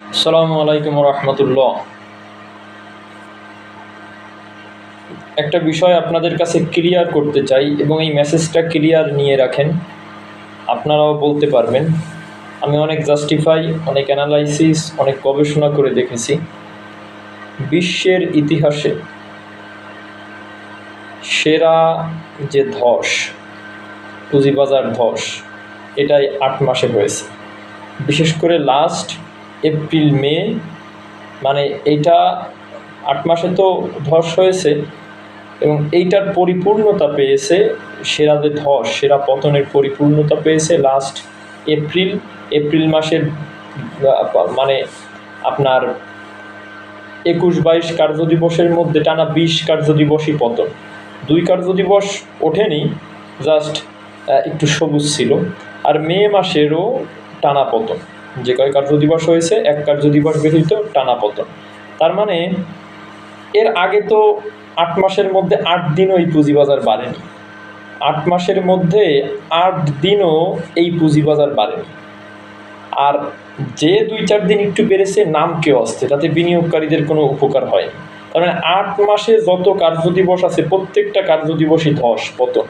আসসালামু আলাইকুম রহমতুল্লাহ। একটা বিষয় আপনাদের কাছে ক্লিয়ার করতে চাই এবং এই মেসেজটা ক্লিয়ার নিয়ে রাখেন, আপনারাও বলতে পারবেন। আমি অনেক জাস্টিফাই, অনেক অ্যানালাইসিস, অনেক গবেষণা করে দেখেছি। বিশ্বের ইতিহাসে সেরা যে ধস, পুঁজিবাজার ধস, এটাই আট মাসে হয়েছে। বিশেষ করে লাস্ট এপ্রিল, মে মানে এইটা আট মাসে তো ধস হয়েছে এবং এইটার পরিপূর্ণতা পেয়েছে সেরা যে ধস, সেরা পতনের পরিপূর্ণতা পেয়েছে লাস্ট এপ্রিল। এপ্রিল মাসের মানে আপনার একুশ বাইশ কার্যদিবসের মধ্যে টানা বিশ কার্যদিবসই পতন। দুই কার্যদিবস ওঠেনি জাস্ট একটু সবুজ ছিল। আর মে মাসেরও টানা পতন। যে কয় কার্য দিবস হয়েছে, এক কার্যদিবস ব্যতীত টানা পতন তার মানে এর আগে তো আট মাসের মধ্যে আট দিনও এই পুঁজিবাজার বাড়েনি। আট মাসের মধ্যে আট দিনও এই পুঁজিবাজার বাড়েনি। আর যে দুই চার দিন একটু বেড়েছে, নাম কেউ আসছে, তাতে বিনিয়োগকারীদের কোনো উপকার হয় তার মানে আট মাসে যত কার্যদিবস আছে, প্রত্যেকটা কার্যদিবসই ধস পতন।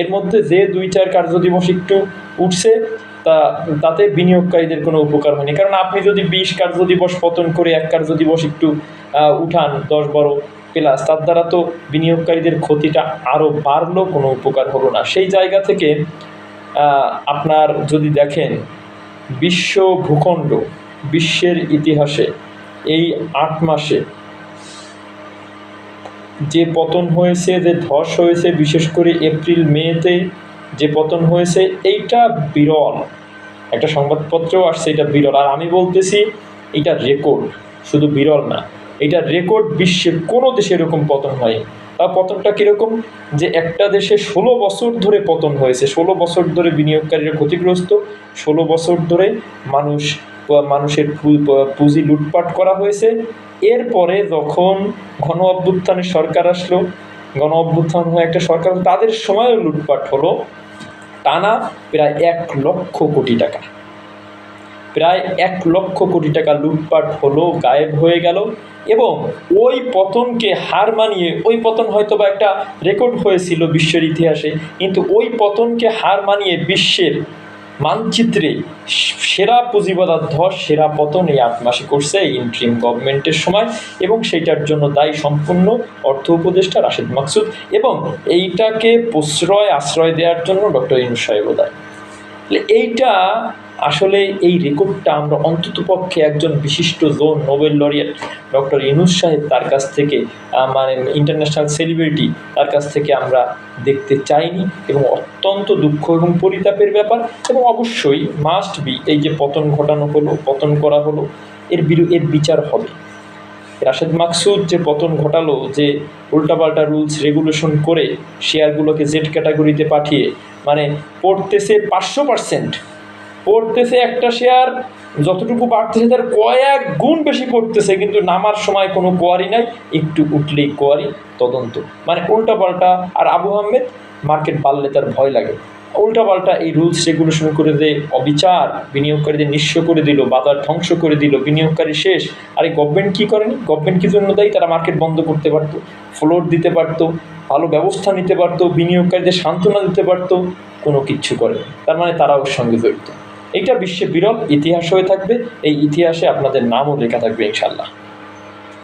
এর মধ্যে যে দুই চার কার্যদিবস একটু উঠছে, তা তাতে বিনিয়োগকারীদের কোনো উপকার হয়নি। কারণ আপনি যদি বিশ কার্য দিবস পতন করে এক কার্য দিবস একটু উঠান, দশ বারো প্লাস, তার দ্বারা তো বিনিয়োগকারীদের ক্ষতিটা আরও বাড়লো, কোনো উপকার হলো না। সেই জায়গা থেকে আপনার যদি দেখেন, বিশ্ব ভূখণ্ড, বিশ্বের ইতিহাসে এই আট মাসে যে পতন হয়েছে, যে ধস হয়েছে, বিশেষ করে এপ্রিল, মেতে যে পতন হয়েছে, এইটা বিরল। একটা সংবাদপত্রেও আসছে, এটা বিরল। আর আমি বলতেছি, এটা রেকর্ড শুধু বিরল না, এটা রেকর্ড বিশ্বে কোনো দেশে এরকম পতন হয় তা পতনটা কীরকম? যে একটা দেশে ষোলো বছর ধরে পতন হয়েছে, ষোলো বছর ধরে বিনিয়োগকারীরা ক্ষতিগ্রস্ত, ষোলো বছর ধরে মানুষ, মানুষের পুঁজি লুটপাট করা হয়েছে। এরপরে যখন ঘন অভ্যুত্থানের সরকার আসলো গণ অভ্যুত্থান হয়ে একটা সরকার তাদের সময়ও লুটপাট হলো টানা প্রায় এক লক্ষ কোটি টাকা। প্রায় এক লক্ষ কোটি টাকা লুটপাট হলো, গায়েব হয়ে গেল এবং ওই পতনকে হার মানিয়ে, ওই পতন হয়তো বা একটা রেকর্ড হয়েছিল বিশ্বের ইতিহাসে, কিন্তু ওই পতনকে হার মানিয়ে বিশ্বের মানচিত্রে সেরা পুঁজিবাদার ধস সেরা পতন এই আট মাসে করছে এই ইন্ট্রিম গভর্নমেন্টের সময় এবং সেইটার জন্য দায়ী সম্পূর্ণ অর্থ উপদেষ্টা রাশেদ মাকসুদ এবং এইটাকে প্রশ্রয়, আশ্রয় দেওয়ার জন্য ডক্টর ইনুসাহেব দায়ী। এইটা আসলে এই রেকর্ডটা আমরা অন্তত পক্ষে একজন বিশিষ্ট জোন, নোবেল লরিয়েট ডক্টর ইনুস সাহেব তার কাছ থেকে মানে ইন্টারন্যাশনাল সেলিব্রিটি তার কাছ থেকে আমরা দেখতে চাইনি এবং অত্যন্ত দুঃখ এবং পরিতাপের ব্যাপার এবং অবশ্যই মাস্ট বি এই যে পতন ঘটানো হলো, পতন করা হলো, এর বিরু, এর বিচার হবে। রাশেদ মাকসুদ যে পতন ঘটালো, যে উল্টাপাল্টা রুলস রেগুলেশন করে শেয়ারগুলোকে জেড ক্যাটাগরিতে পাঠিয়ে মানে পড়তেছে পাঁচশো পার্সেন্ট পড়তেছে একটা শেয়ার, যতটুকু বাড়তেছে তার কয়েক গুণ বেশি পড়তেছে, কিন্তু নামার সময় কোনো কোয়ারি নাই, একটু উঠলেই কোয়ারি, তদন্ত। মানে উল্টাপাল্টা, আর আবু আহমেদ, মার্কেট বাড়লে তার ভয় লাগে। উল্টাপাল্টা এই রুলস রেগুলেশন করে দিয়ে অবিচার বিনিয়োগকারীদের নিঃস্ব করে দিল, বাজার ধ্বংস করে দিল, বিনিয়োগকারী শেষ। আর এই গভর্নমেন্ট কী করেনি? গভর্নমেন্ট কি জন্য দেয়? তারা মার্কেট বন্ধ করতে পারতো ফ্লোর দিতে পারতো, ভালো ব্যবস্থা নিতে পারতো, বিনিয়োগকারীদের সান্ত্বনা দিতে পারতো, কোনো কিচ্ছু করে তার মানে তারা ওর সঙ্গে জড়িত। এইটা বিশ্বে বিরল ইতিহাস হয়ে থাকবে। এই ইতিহাসে আপনাদের নামও লেখা থাকবে ইনশাল্লাহ